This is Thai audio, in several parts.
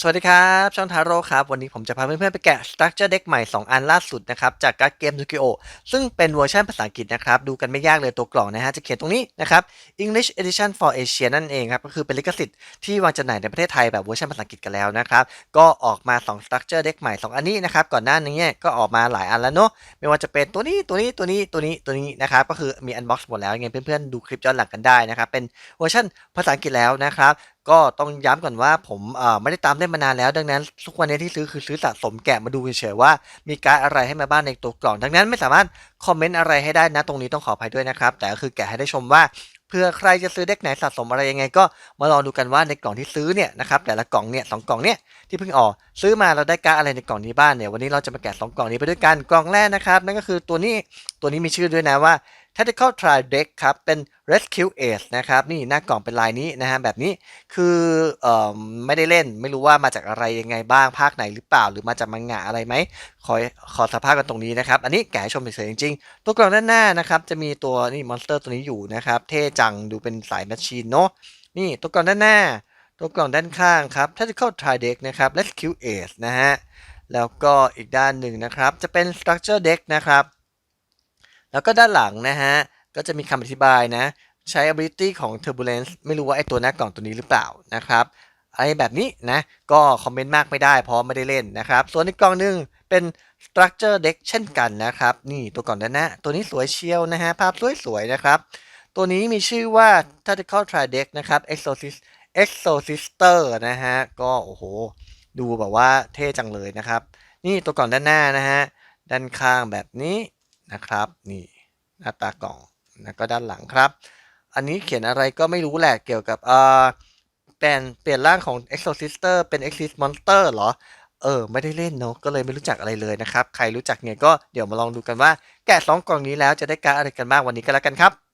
สวัสดีครับ ช่องทาโร่ครับ วันนี้ผมจะพาเพื่อนๆไปแกะ Structure Deck ใหม่ 2 อันล่าสุดนะครับ จากการ์ดเกม y u k i o ซึ่งเป็นเวอร์ชันภาษาอังกฤษนะครับ ดูกันไม่ยากเลยตัวกล่องนะฮะ จะเขียนตรงนี้นะครับ English Edition for Asia นั่นเองครับ ก็คือเป็นลิขสิทธิ์ที่วางจำหน่ายในประเทศไทยแบบเวอร์ชันภาษาอังกฤษกันแล้วนะครับ ก็ออกมา 2 Structure Deck ใหม่ 2 อันนี้นะครับ ก่อนหน้านี้เนี่ยก็ออกมาหลายอันแล้วเนาะไม่ว่าจะเป็นตัวนี้ตัวนี้ตัวนี้ตัวนี้ตัวนี้นะครับก็คือมี Unbox หมดแล้วยังไงเพื่อนๆดูคลิปย้อนหลังกันได้นะครับเป็นเวอร์ชันภาษาอังกฤษแล้วนะครับ ก็ต้องย้ำก่อนว่าผมไม่ได้ตามเล่นมานานแล้ว ดังนั้นทุกวันนี้ที่ซื้อคือซื้อสะสมแกะมาดูเฉยๆว่ามีการอะไรให้มาบ้างในตัวกล่อง ดังนั้นไม่สามารถคอมเมนต์อะไรให้ได้นะตรงนี้ต้องขออภัยด้วยนะครับ แต่ก็คือแกะให้ได้ชมว่าเพื่อใครจะซื้อเด็กไหนสะสมอะไรยังไง ก็มาลองดูกันว่าในกล่องที่ซื้อเนี่ยนะครับแต่ละกล่องเนี่ยสองกล่องเนี่ยที่เพิ่งออกซื้อมาเราได้การอะไรในกล่องนี้บ้างเนี่ยวันนี้เราจะมาแกะสองกล่องนี้ไปด้วยกันกล่องแรกนะครับนั่นก็คือตัวนี้ตัวนี้มีชื่อด้วยนะว่า Tactical Trial Deck ครับ เป็น Rescue Ace นะครับ นี่หน้ากล่องเป็นลายนี้นะฮะแบบนี้คือเอ่อไม่ได้เล่นไม่รู้ว่ามาจากอะไรยังไงบ้างภาคไหนหรือเปล่า หรือมาจากมังงะอะไรไหมขอขอสภาพกันตรงนี้นะครับ อันนี้แกะชมเฉยจริงๆ ตัวกล่องด้านหน้านะครับ จะมีตัวนี่มอนสเตอร์ตัวนี้อยู่นะครับ เท่จังดูเป็นสายแมชชีนเนาะนี่ตัวกล่องด้านหน้า ตัวกล่องด้านข้างครับ Tactical Trial Deck นะครับ Rescue Ace นะฮะแล้วก็อีกด้านหนึ่งนะครับ จะเป็น Structure Deck นะครับ แล้วก็ด้านหลังนะฮะ ก็จะมีคำอธิบายนะ ใช้ ability ของ turbulence ไม่รู้ว่าไอตัวหน้ากล่องตัวนี้หรือเปล่านะครับไรแบบนี้นะ ก็คอมเมนต์มากไม่ได้เพราะไม่ได้เล่นนะครับ ส่วนอีกกล่องหนึงเป็น structure deck เช่นกันนะครับ นี่ตัวกล่องด้านหน้าตัวนี้สวยเชียวนะฮะ ภาพสวยๆนะครับ ตัวนี้มีชื่อว่า tactical tri deck นะครับ exorcist exorcister นะฮะ ก็โอ้โห ดูแบบว่าเท่จังเลยนะครับ นี่ตัวกล่องด้านหน้านะฮะ ด้านข้างแบบนี้ นะครับนี่หน้าตากล่องแล้วก็ด้านหลังครับ อันนี้เขียนอะไรก็ไม่รู้แหละเกี่ยวกับเอ่อเปลี่ยนเปลี่ยนร่างของ Exorcister เป็น Exorcist Monster เหรอเออไม่ได้เล่นเนาะก็เลยไม่รู้จักอะไรเลยนะครับ ใครรู้จักเนี่ยก็เดี๋ยวมาลองดูกันว่า แกะสองกล่องนี้แล้วจะได้การอะไรกันบ้างวันนี้ก็แล้วกันครับ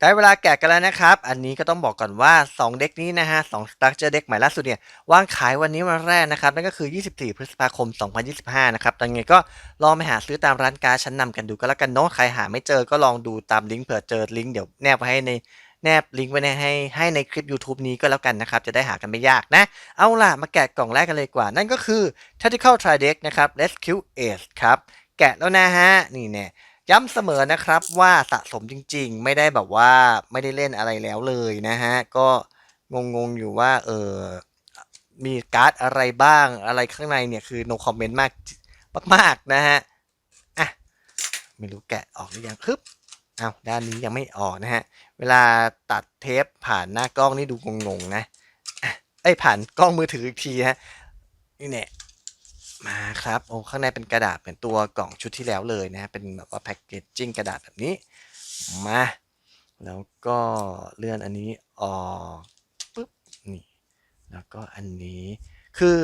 ได้เวลาแกะกันแล้วนะครับ อันนี้ก็ต้องบอกก่อนว่า 2 เด็กนี้นะฮะ2 Structure Deck ใหม่ล่าสุดเนี่ยวางขายวันนี้วันแรกนะครับ นั่นก็คือ 24 พฤษภาคม 2025 นะครับตอนนี้ก็ลองไปหาซื้อตามร้านการชั้นนำกันดูก็แล้วกันเนาะ ใครหาไม่เจอก็ลองดูตามลิงก์เผื่อเจอลิงก์เดี๋ยวแนบไว้ให้ในแนบลิงก์ไว้ในให้ให้ในคลิป YouTube นี้ก็แล้วกันนะครับ จะได้หากันไม่ยากนะ เอาล่ะ มาแกะกล่องแรกกันเลยกว่า นั่นก็คือ Tactical Tri Deck นะครับ Rescue Ace ครับ แกะแล้วนะฮะ นี่แน่ย ย้ำเสมอนะครับว่าสะสมจริง ๆ ไม่ได้แบบว่าไม่ได้เล่นอะไรแล้วเลยนะฮะ ก็งงๆอยู่ว่าเออมีการ์ดอะไรบ้างอะไรข้างในเนี่ยคือ no comment มากมากๆนะฮะอะไม่รู้แกะออกหรือยังคึบอ้าวด้านนี้ยังไม่ออกนะฮะ เวลาตัดเทปผ่านหน้ากล้องนี่ดูงงๆนะอะเอ้ยผ่านกล้องมือถืออีกทีฮะนี่เนี่ย มาครับโอ้ข้างในเป็นกระดาษเหมือนตัวกล่องชุดที่แล้วเลยนะฮะเป็นแบบว่าแพ็กเกจจิ้งกระดาษแบบนี้มาแล้วก็เลื่อนอันนี้ออกปุ๊บนี่แล้วก็อันนี้คือ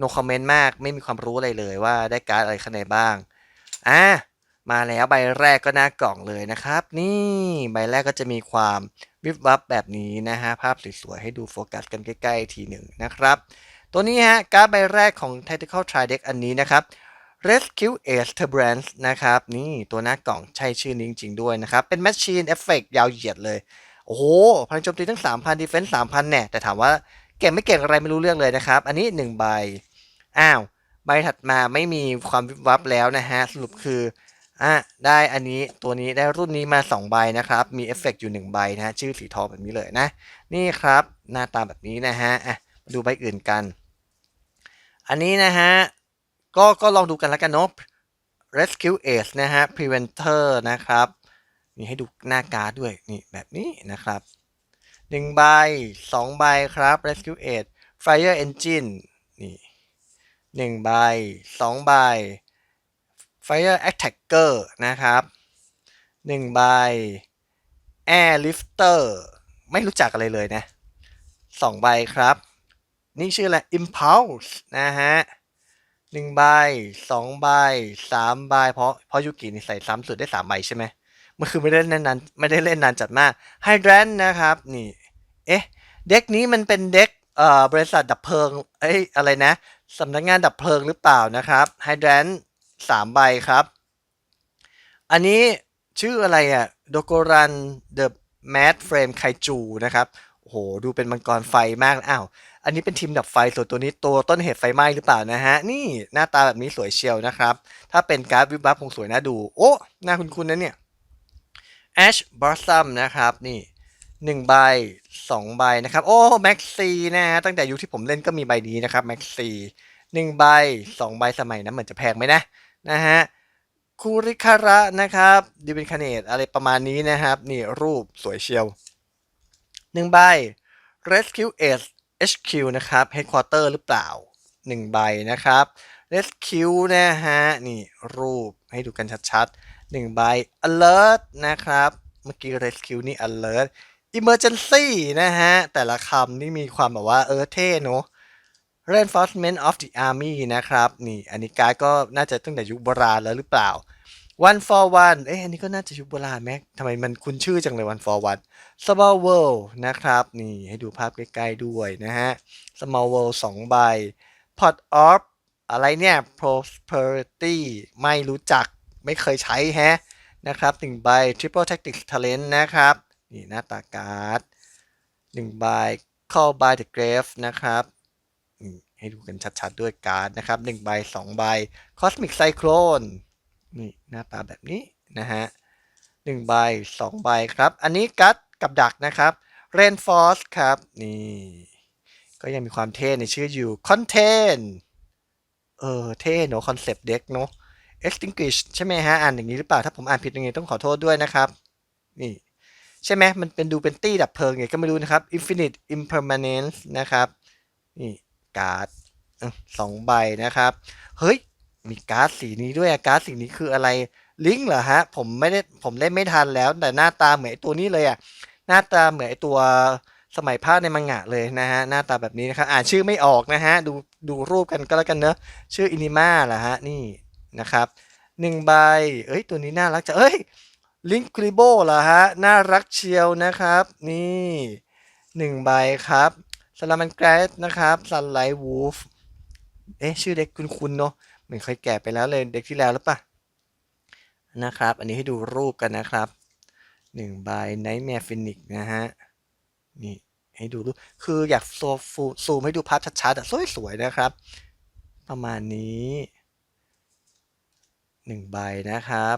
no comment มากไม่มีความรู้อะไรเลยว่าได้การ์ดอะไรข้างในบ้างอะมาแล้วใบแรกก็หน้ากล่องเลยนะครับ นี่ใบแรกก็จะมีความวิบวับแบบนี้นะฮะภาพสวยๆให้ดูโฟกัสกันใกล้ ๆ ทีหนึ่งนะครับ ตัวนี้ฮะการ์ดใบแรกของ Tactical Tri Deck อันนี้นะครับ Rescue Ace Turbulence นะครับ นี่ตัวหน้ากล่องใช่ชื่อนี้จริง ๆ ด้วยนะครับ เป็น Machine Effect ยาวเหยียดเลย โอ้โหพลังโจมตีทั้ง 3,000 Defense 3,000 แน่ แต่ถามว่าเก่งไม่เก่งอะไรไม่รู้เรื่องเลยนะครับ อันนี้ 1 ใบ อ้าว ใบถัดมาไม่มีความวิบวับแล้วนะฮะ สรุปคืออะได้อันนี้ตัวนี้ได้รุ่นนี้มา 2 ใบนะครับ มีเอฟเฟกต์อยู่ 1 ใบนะฮะชื่อสีทองแบบนี้เลยนะ นี่ครับ หน้าตาแบบนี้นะฮะอะดูใบอื่นกัน อันนี้นะฮะ ก็ก็ลองดูกันแล้วกันเนาะ Rescue Ace นะฮะ Preventer นะครับนี่ให้ดูหน้าการ์ดด้วย นี่แบบนี้นะครับหนึ่งใบสองใบครับ Rescue Ace Fire Engine นี่หนึ่งใบสองใบ Fire Attacker นะครับหนึ่งใบ Air Lifter ไม่รู้จักอะไรเลยนะสองใบครับ นี่ชื่ออะไร Impulse นะฮะหนึ่งใบสองใบสามใบเพราะเพราะยูกินี่ใส่ซ้ำสุดได้สามใบใช่ไหมมันคือไม่ได้เล่นนานไม่ได้เล่นนานจัดมาก Hydrant นะครับนี่เอ๊ะเด็กนี้มันเป็นเด็กเอ่อบริษัทดับเพลิงเอ้ยอะไรนะสำนักงานดับเพลิงหรือเปล่านะครับ Hydrant สามใบครับ อันนี้ชื่ออะไรอะโดโกรันเดอะแมดเฟรมไคจูนะครับโอ้โหดูเป็นมังกรไฟมากอ้าว อันนี้เป็นทีมดับไฟส่วนตัวนี้ตัวต้นเหตุไฟไหม้หรือเปล่านะฮะ นี่หน้าตาแบบนี้สวยเชียวนะครับ ถ้าเป็นการ์ดวิบวับคงสวยน่าดู โอ้หน้าคุ้นๆนะเนี่ย Ash Blossom นะครับนี่หนึ่งใบสองใบนะครับ โอ้แม็กซีนะฮะตั้งแต่ยุคที่ผมเล่นก็มีใบนี้นะครับแม็กซีหนึ่งใบสองใบสมัยนั้นเหมือนจะแพงไหมนะนะฮะคูริคาระนะครับดิบินคาเนตอะไรประมาณนี้นะครับ นี่รูปสวยเชียวหนึ่งใบ Rescue Ace HQ นะครับ Headquarter หรือเปล่าหนึ่งใบนะครับ Rescue นะฮะ นี่รูปให้ดูกันชัดๆหนึ่งใบ Alert นะครับ เมื่อกี้ Rescue นี่ Alert Emergency นะฮะ แต่ละคำนี่มีความแบบว่าเออเท่เนอะ Reinforcement of the Army นะครับ นี่อันนี้การ์ดก็น่าจะตั้งแต่ยุคโบราณแล้วหรือเปล่า One for One เอ๊ะอันนี้ก็น่าจะยุคโบราณแม็กทำไมมันคุ้นชื่อจังเลย One for One Small World นะครับ นี่ให้ดูภาพใกล้ๆด้วยนะฮะ Small World 2 ใบ Pot of อะไรเนี่ย Prosperity ไม่รู้จักไม่เคยใช้แฮะนะครับหนึ่งใบ Triple Tactics Talent นะครับ นี่หน้าตาการ์ดหนึ่งใบ Call by the Grave นะครับให้ดูกันชัดๆด้วยการ์ดนะครับหนึ่งใบสองใบ Cosmic Cyclone นี่หน้าตาแบบนี้นะฮะหนึ่งใบสองใบครับ อันนี้กัดกับดักนะครับ Rainforce ครับ นี่ ก็ยังมีความเท่ในชื่ออยู่ Contain เออ เท่เนอะคอนเซปต์เด็กเนอะ extinguish ใช่ไหมฮะ อ่านอย่างนี้หรือเปล่า ถ้าผมอ่านผิดยังไงต้องขอโทษด้วยนะครับ นี่ ใช่ไหมมันเป็นดูเป็นตี้ดับเพลิงไงก็ไม่รู้นะครับ infinite impermanence นะครับ นี่ การ์ดสองใบนะครับ เฮ้ย มีการ์ดสีนี้ด้วยอะการ์ดสีนี้คืออะไรลิงก์เหรอฮะ ผมไม่ได้ผมเล่นไม่ทันแล้ว แต่หน้าตาเหมือนตัวนี้เลยอะหน้าตาเหมือนตัวสมัยภาคในมังงะเลยนะฮะ หน้าตาแบบนี้นะครับอ่านชื่อไม่ออกนะฮะ ดูดูรูปกันก็แล้วกันเนอะชื่ออินิมาเหรอฮะ นี่นะครับหนึ่งใบ เอ้ย ตัวนี้น่ารักจังเอ้ยลิงกริโบเหรอฮะ น่ารักเชียวนะครับ นี่หนึ่งใบครับสลามันแกรสนะครับซันไลท์วูฟเอ๊ะ ชื่อเด็กคุณๆเนาะ มือนเคยแก่ไปแล้วเลยเด็กที่แล้วหรือปะนะครับ อันนี้ให้ดูรูปกันนะครับหนึ่งใบไนท์แมร์ฟินิกนะฮะ นี่ให้ดูรูป คืออยากโซฟูซูมให้ดูภาพชัดๆอะสวยๆนะครับ ประมาณนี้หนึ่งใบนะครับ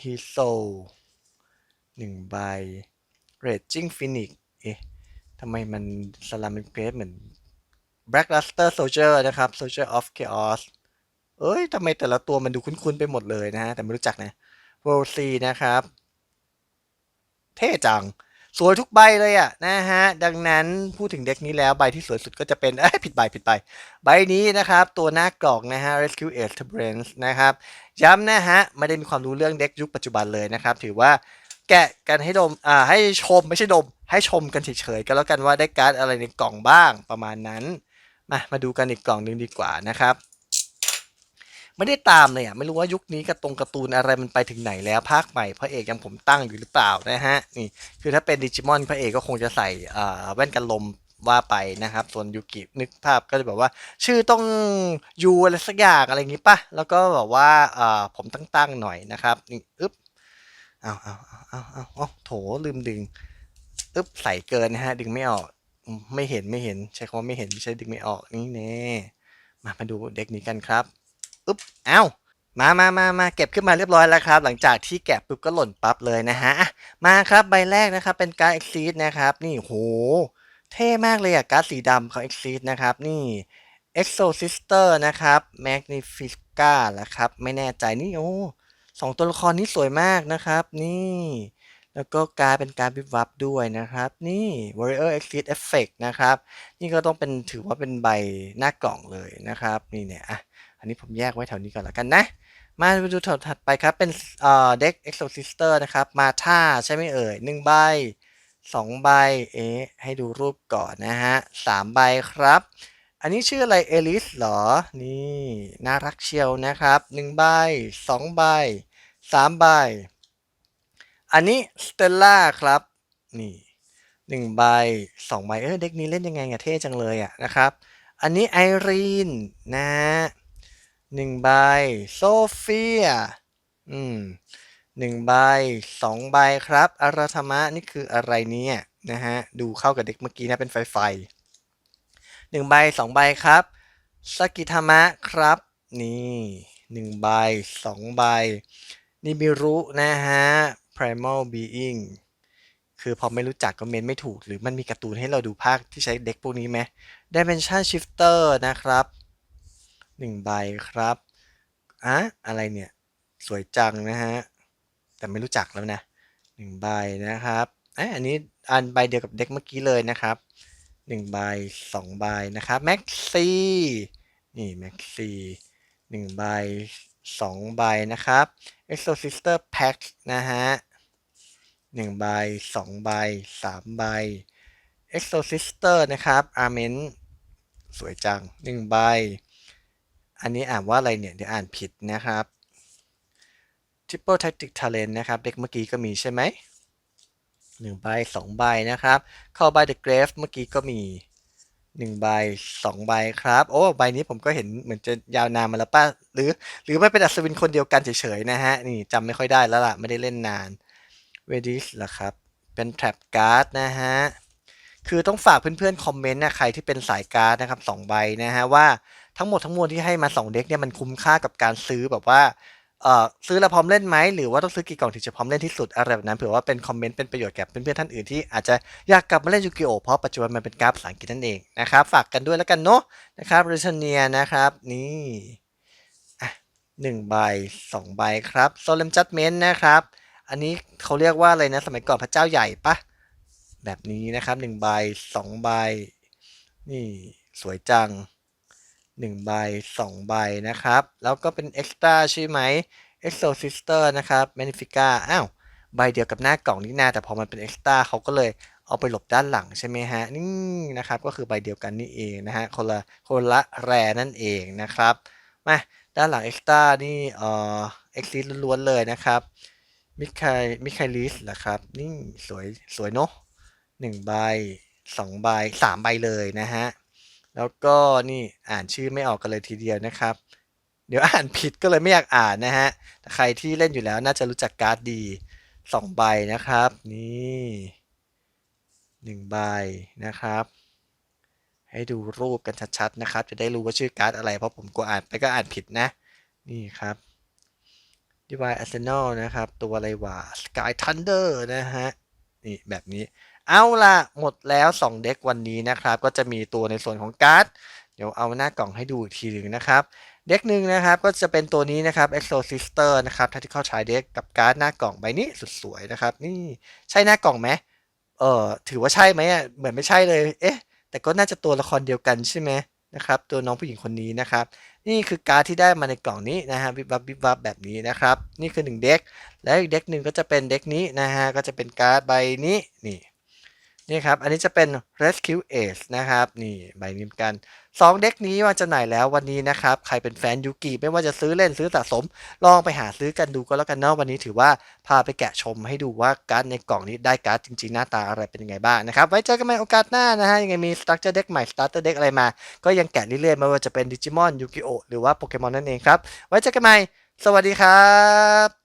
ฮิโซหนึ่งใบเรดจิ้งฟินิกเอ๊ะทำไมมันสลามันเกรฟเหมือน Black Luster Soldier นะครับ Soldier of Chaos เอ้ยทำไมแต่ละตัวมันดูคุ้นๆไปหมดเลยนะฮะ แต่ไม่รู้จักนะ World C นะครับ เท่จัง สวยทุกใบเลยอะนะฮะ ดังนั้นพูดถึงเด็กนี้แล้วใบที่สวยสุดก็จะเป็นเอ้ยผิดใบผิดใบ ใบนี้นะครับ ตัวหน้ากล่องนะฮะ Rescue Ace t r a n c e นะครับ ย้ำนะฮะ ไม่ได้มีความรู้เรื่องเด็กยุคปัจจุบันเลยนะครับ ถือว่าแกะกันให้ดม อ่า ให้ชมไม่ใช่ดม ให้ชมกันเฉยๆก็แล้วกันว่าได้การ์ดอะไรในกล่องบ้างประมาณนั้น มา มาดูกันอีกกล่องหนึ่งดีกว่านะครับ ไม่ได้ตามเลยอะไม่รู้ว่ายุคนี้กระตรงการ์ตูนอะไรมันไปถึงไหนแล้วภาคใหม่พระเอกยังผมตั้งอยู่หรือเปล่านะฮะนี่คือถ้าเป็นดิจิมอนพระเอกก็คงจะใส่แว่นกันลมว่าไปนะครับ ส่วนยูกินึกภาพก็จะแบบว่า ชื่อต้องยูอะไรสักอย่างอะไรอย่างงี้ป่ะ แล้วก็แบบว่าผมตั้งๆหน่อยนะครับนี่อึ๊บเอาเอาเอาเอาเอาเอาโถลืมดึงอึ๊บใส่เกินนะฮะ ดึงไม่ออกไม่เห็นไม่เห็น ใช้คำว่าไม่เห็นไม่ใช่ดึงไม่ออกนี่แน่มามาดูเด็กนี้กันครับ อึ๊บเอ้ามามามามาเก็บขึ้นมาเรียบร้อยแล้วครับ หลังจากที่แกะปุ๊บก็หล่นปั๊บเลยนะฮะ มาครับใบแรกนะครับ เป็นการ์ดเอ็กซีดนะครับ นี่โห เท่มากเลยอะการ์ดสีดำของ Exit นะครับ นี่ Exo Sister นะครับ Magnifica แล้วครับ ไม่แน่ใจนี่โอ้สองตัวละครนี้สวยมากนะครับ นี่ แล้วก็การเป็นการดวิบวับด้วยนะครับ นี่ Warrior Exit Effect นะครับ นี่ก็ต้องเป็นถือว่าเป็นใบหน้ากล่องเลยนะครับ นี่เนี่ยอะ อันนี้ผมแยกไว้แถวนี้ก่อนแล้วกันนะ มาดูแถวถัดไปครับ เป็นเอ่อเด็ก Exo Sister นะครับ มาท่าใช่ไหมเอ่ยหนึ่งใบสองใบ เอ๊ะ ให้ดูรูปก่อนนะฮะสามใบครับ อันนี้ชื่ออะไร เอลิสเหรอ นี่ น่ารักเชียวนะครับหนึ่งใบสองใบสามใบ อันนี้สเตลล่าครับ นี่หนึ่งใบสองใบ เออเด็กนี้เล่นยังไงอะเท่จังเลยอะนะครับ อันนี้ไอรีนนะฮะ หนึ่งใบโซเฟียอืมหนึ่งใบสองใบครับ อาราธมะนี่คืออะไรเนี่ยนะฮะดูเข้ากับเด็กเมื่อกี้นะเป็นไฟไฟหนึ่งใบสองใบครับสกิธรรมะครับ นี่หนึ่งใบสองใบนิบิรุนะฮะ primal being คือพอไม่รู้จักก็เมนไม่ถูก หรือมันมีการ์ตูนให้เราดูภาคที่ใช้เด็กพวกนี้ไหม dimension shifter นะครับ หนึ่งใบครับอะอะไรเนี่ย สวยจังนะฮะ แต่ไม่รู้จักแล้วนะหนึ่งใบนะครับอะอันนี้อันใบเดียวกับเด็กเมื่อกี้เลยนะครับหนึ่งใบสองใบนะครับแม็กซี่นี่แม็กซี่หนึ่งใบสองใบนะครับ Exorcister Pack นะฮะหนึ่งใบสองใบสามใบ Exorcister นะครับ Armen สวยจังหนึ่งใบ อันนี้อ่านว่าอะไรเนี่ยเดี๋ยวอ่านผิดนะครับ Triple Tactic Talent นะครับ เด็กเมื่อกี้ก็มีใช่ไหมหนึ่งใบสองใบนะครับ เข้าใบ The Grave เมื่อกี้ก็มีหนึ่งใบสองใบครับ โอ้ใบนี้ผมก็เห็นเหมือนจะยาวนานมาแล้วป้าหรือ หรือไม่เป็นอัศวินคนเดียวกันเฉยๆนะฮะ นี่จำไม่ค่อยได้แล้วล่ะ ไม่ได้เล่นนาน w e d i s เหรอครับ เป็น Trap Card นะฮะ คือต้องฝากเพื่อนๆ คอมเมนต์นะใครที่เป็นสายการ์ดนะครับสองใบนะฮะว่า ทั้งหมดทั้งมวลที่ให้มา2เด็กเนี่ยมันคุ้มค่ากับการซื้อแบบว่าเอ่อซื้อแล้วพร้อมเล่นไหมหรือว่าต้องซื้อกี่กล่องถึงจะพร้อมเล่นที่สุดอะไรแบบนั้นเผื่อว่าเป็นคอมเมนต์เป็นประโยชน์แก่เพื่อนๆท่านอื่นที่อาจจะอยากกลับมาเล่นยูกิโอเพราะปัจจุบันมันเป็นกร์ดภาษาอังกฤษนั่นเองนะครับฝากกันด้วยแล้วกันเนาะนะครับริชเนียนะครับนี่อะหนึ่งใบสองใบครับโซเลมจัดเมนต์นะครับ อันนี้เขาเรียกว่าอะไรนะสมัยก่อนพระเจ้าใหญ่ปะแบบนี้นะครับหนึ่งใบสองใบนี่สวยจัง หนึ่งใบสองใบนะครับ แล้วก็เป็นเอ็กซ์ตร้าใช่ไหม Exo Sister นะครับ Magnifica อ้าวใบเดียวกับหน้ากล่องนี่นาแต่พอมันเป็นเอ็กซ์ตร้าเขาก็เลยเอาไปหลบด้านหลังใช่ไหมฮะนี่นะครับก็คือใบเดียวกันนี่เองนะฮะคนละคนละแรนั่นเองนะครับมาด้านหลังเอ็กซ์ตร้านี่เอ่อเอ็กซิสล้วนๆเลยนะครับมิคายมิคายลิสเหรอครับนี่สวยสวยเนาะหนึ่งใบสองใบสามใบเลยนะฮะ แล้วก็นี่อ่านชื่อไม่ออกกันเลยทีเดียวนะครับ เดี๋ยวอ่านผิดก็เลยไม่อยากอ่านนะฮะแต่ใครที่เล่นอยู่แล้วน่าจะรู้จักการ์ดดีสองใบนะครับ นี่หนึ่งใบนะครับ ให้ดูรูปกันชัดๆนะครับ จะได้รู้ว่าชื่อการ์ดอะไร เพราะผมกลัวอ่านไปก็อ่านผิดนะ นี่ครับ Divine Arsenal นะครับ ตัวอะไรวะ Sky Thunder นะฮะ นี่แบบนี้ เอาละหมดแล้ว 2 เด็กวันนี้นะครับ ก็จะมีตัวในส่วนของการ์ด เดี๋ยวเอาหน้ากล่องให้ดูอีกทีหนึ่งนะครับ เด็กหนึ่งนะครับก็จะเป็นตัวนี้นะครับ Exo Sister นะครับ Tactical Chai Deck กับการ์ดหน้ากล่องใบนี้สุดสวยนะครับ นี่ใช่หน้ากล่องไหมเออถือว่าใช่ไหมอะเหมือนไม่ใช่เลย เอ๊ะ แต่ก็น่าจะตัวละครเดียวกันใช่ไหมนะครับ ตัวน้องผู้หญิงคนนี้นะครับ นี่คือการ์ดที่ได้มาในกล่องนี้นะฮะวิบวับวิบวับแบบนี้นะครับ นี่คือ1เด็กแล้วอีกเด็กหนึ่งก็จะเป็นเด็กนี้นะฮะก็จะเป็นการ์ดใบนี้นี่ นี่ครับ อันนี้จะเป็น Rescue Ace นะครับ นี่ใบนี้มือนกัน 2 เด็กนี้มาจะไหนแล้ววันนี้นะครับ ใครเป็นแฟนยูกิไม่ว่าจะซื้อเล่นซื้อสะสม ลองไปหาซื้อกันดูก็แล้วกันเนาะวันนี้ถือว่าพาไปแกะชมให้ดูว่าการ์ดในกล่องนี้ได้การ์ดจริงๆ หน้าตาอะไรเป็นยังไงบ้างนะครับ ไว้เจอกันใหม่โอกาสหน้านะฮะยังไงมี Structure Deck ใหม่ Starter Deck อะไรมา ก็ยังแกะเรื่อยๆไม่ว่าจะเป็น Digimon Yu-Gi-Oh หรือว่าโปเกมอนนั่นเองครับไว้เจอกันใหม่สวัสดีครับ